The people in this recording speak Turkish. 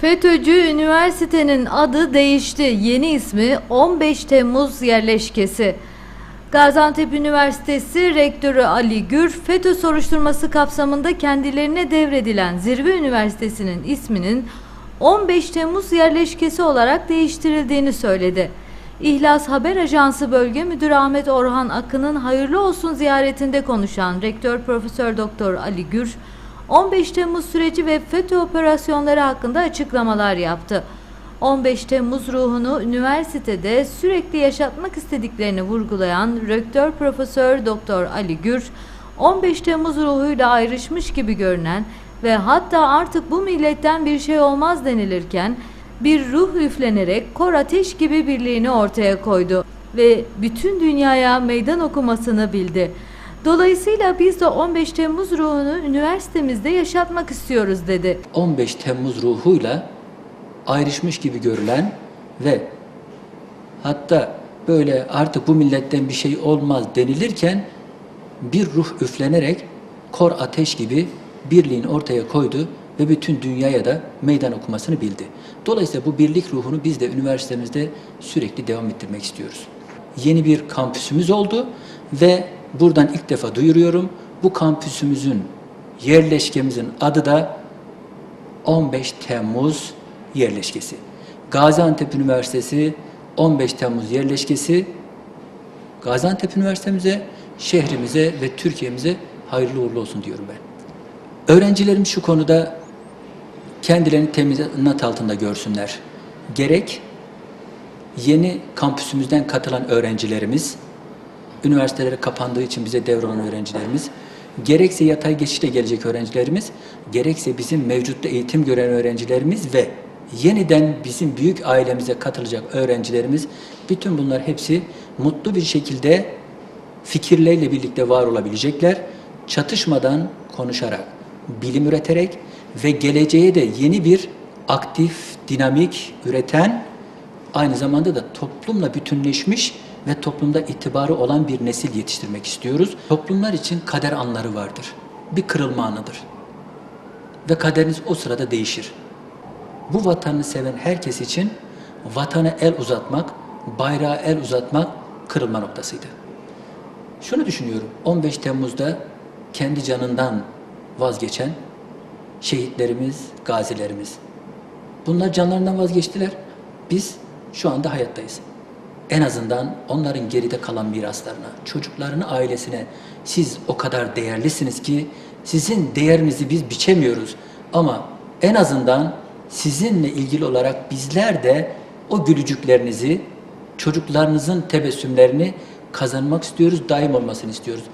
FETÖ'cü üniversitenin adı değişti. Yeni ismi 15 Temmuz yerleşkesi. Gaziantep Üniversitesi Rektörü Ali Gür, FETÖ soruşturması kapsamında kendilerine devredilen Zirve Üniversitesi'nin isminin 15 Temmuz yerleşkesi olarak değiştirildiğini söyledi. İhlas Haber Ajansı Bölge Müdürü Ahmet Orhan Akın'ın hayırlı olsun ziyaretinde konuşan Rektör Profesör Doktor Ali Gür, 15 Temmuz süreci ve FETÖ operasyonları hakkında açıklamalar yaptı. 15 Temmuz ruhunu üniversitede sürekli yaşatmak istediklerini vurgulayan Rektör Profesör Doktor Ali Gür, 15 Temmuz ruhuyla ayrışmış gibi görünen ve hatta artık bu milletten bir şey olmaz denilirken bir ruh üflenerek kor ateş gibi birliğini ortaya koydu ve bütün dünyaya meydan okumasını bildi. Dolayısıyla biz de 15 Temmuz ruhunu üniversitemizde yaşatmak istiyoruz dedi. 15 Temmuz ruhuyla ayrışmış gibi görülen ve hatta böyle artık bu milletten bir şey olmaz denilirken bir ruh üflenerek kor ateş gibi birliğin ortaya koydu ve bütün dünyaya da meydan okumasını bildi. Dolayısıyla bu birlik ruhunu biz de üniversitemizde sürekli devam ettirmek istiyoruz. Yeni bir kampüsümüz oldu ve buradan ilk defa duyuruyorum. Bu kampüsümüzün yerleşkemizin adı da 15 Temmuz yerleşkesi. Gaziantep Üniversitesi 15 Temmuz yerleşkesi Gaziantep Üniversitemize, şehrimize ve Türkiye'mize hayırlı uğurlu olsun diyorum ben. Öğrencilerim şu konuda kendilerini teminat altında görsünler. Gerek yeni kampüsümüzden katılan öğrencilerimiz, üniversitelere kapandığı için bize devralan öğrencilerimiz, gerekse yatay geçişle gelecek öğrencilerimiz, gerekse bizim mevcutta eğitim gören öğrencilerimiz ve yeniden bizim büyük ailemize katılacak öğrencilerimiz, bütün bunlar hepsi mutlu bir şekilde fikirleriyle birlikte var olabilecekler. Çatışmadan konuşarak, bilim üreterek ve geleceğe de yeni bir aktif, dinamik, üreten, aynı zamanda da toplumla bütünleşmiş ve toplumda itibarı olan bir nesil yetiştirmek istiyoruz. Toplumlar için kader anları vardır. Bir kırılma anıdır. Ve kaderiniz o sırada değişir. Bu vatanını seven herkes için vatana el uzatmak, bayrağa el uzatmak kırılma noktasıydı. Şunu düşünüyorum. 15 Temmuz'da kendi canından vazgeçen şehitlerimiz, gazilerimiz. Bunlar canlarından vazgeçtiler. Biz şu anda hayattayız. En azından onların geride kalan miraslarına, çocuklarını, ailesine siz o kadar değerlisiniz ki sizin değerinizi biz biçemiyoruz. Ama en azından sizinle ilgili olarak bizler de o gülücüklerinizi, çocuklarınızın tebessümlerini kazanmak istiyoruz, daim olmasını istiyoruz.